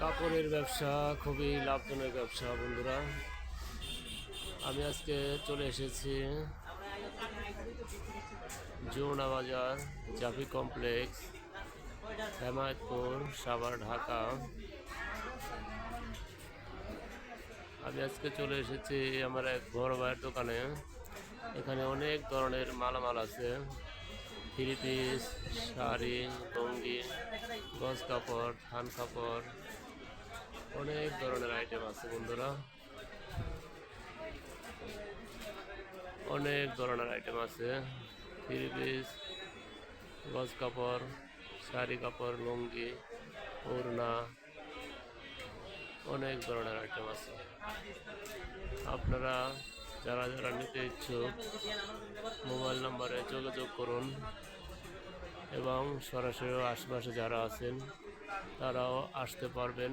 কাপড়ের ব্যবসা খুবই লাভজনক ব্যবসা, বন্ধুরা। আমি আজকে চলে এসেছি যমুনা বাজার, জাফি কমপ্লেক্স, হেমায়তপুর, সাভার, ঢাকা। আমি আজকে চলে এসেছি আমার এক বড় ভাইয়ের দোকানে। এখানে অনেক ধরনের মালামাল আছে। থ্রি পিস, শাড়ি, লুঙ্গি, গজ কাপড়, থান কাপড় অনেক ধরনের আইটেম আছে বন্ধুরা। অনেক ধরনের আইটেম আছে। থ্রি পিস গজ কাপড়, শাড়ি কাপড়, লুঙ্গি, ওড়না, অনেক ধরনের আইটেম আছে। আপনারা যারা যারা নিতে ইচ্ছুক, মোবাইল নম্বরে যোগাযোগ করুন এবং সরাসরি আশেপাশে যারা আছেন, তারাও আসতে পারবেন।